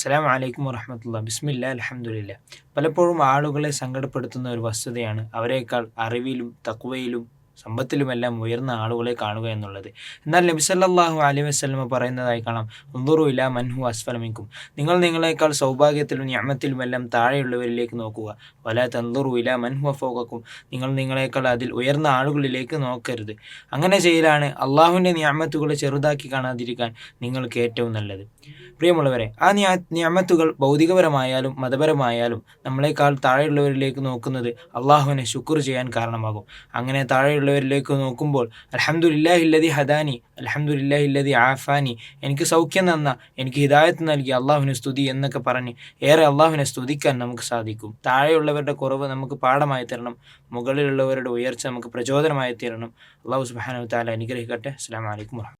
അസ്സാം വലൈക്കും വറഹമത്തുള്ള ബിസ്മില്ല അലഹമുല്ല പലപ്പോഴും ആളുകളെ സങ്കടപ്പെടുത്തുന്ന ഒരു വസ്തുതയാണ് അവരെക്കാൾ അറിവിലും തക്വയിലും സമ്പത്തിലുമെല്ലാം ഉയർന്ന ആളുകളെ കാണുക എന്നുള്ളത്. എന്നാൽ നബി സല്ലല്ലാഹു അലൈഹി വസല്ലമ പറയുന്നതായി കാണാം ഉന്ദുറു ഇല മൻഹു അസ്ഫലമിക്കും നിങ്ങൾ നിങ്ങളെക്കാൾ സൗഭാഗ്യത്തിലും ഞാമത്തിലുമെല്ലാം താഴെയുള്ളവരിലേക്ക് നോക്കുക. വല തന്തുറു ഇല മൻഹു അഫോക്കും നിങ്ങൾ നിങ്ങളെക്കാൾ അതിൽ ഉയർന്ന ആളുകളിലേക്ക് നോക്കരുത്. അങ്ങനെ ചെയ്യലാണ് അള്ളാഹുവിന്റെ ഞാമത്തുകളെ ചെറുതാക്കി കാണാതിരിക്കാൻ നിങ്ങൾക്ക് ഏറ്റവും നല്ലത്. പ്രിയമുള്ളവരെ ആ ഞാമത്തുകൾ ഭൗതികപരമായാലും മതപരമായാലും നമ്മളെക്കാൾ താഴെയുള്ളവരിലേക്ക് നോക്കുന്നത് അള്ളാഹുവിനെ ശുക്ർ ചെയ്യാൻ കാരണമാകും. അങ്ങനെ താഴെയുള്ളവരിലേക്ക് നോക്കുമ്പോൾ അലഹമുല്ലാഹില്ലതി ഹദാനി അലഹമുല്ലാഹില്ലതി ആഫാനി എനിക്ക് സൗഖ്യം തന്ന എനിക്ക് ഹിദായത്ത് നൽകി അള്ളാഹുവിനെ സ്തുതി എന്നൊക്കെ പറഞ്ഞ് ഏറെ അള്ളാഹുവിനെ സ്തുതിക്കാൻ നമുക്ക് സാധിക്കും. താഴെയുള്ളവരുടെ കുറവ് നമുക്ക് പാഠമായി തരണം മുകളിലുള്ളവരുടെ ഉയർച്ച നമുക്ക് പ്രചോദനമായി തരണം. അള്ളാഹു സുബാനു താല അനുഗ്രഹിക്കട്ടെ. അസ്സാം വലൈക്കും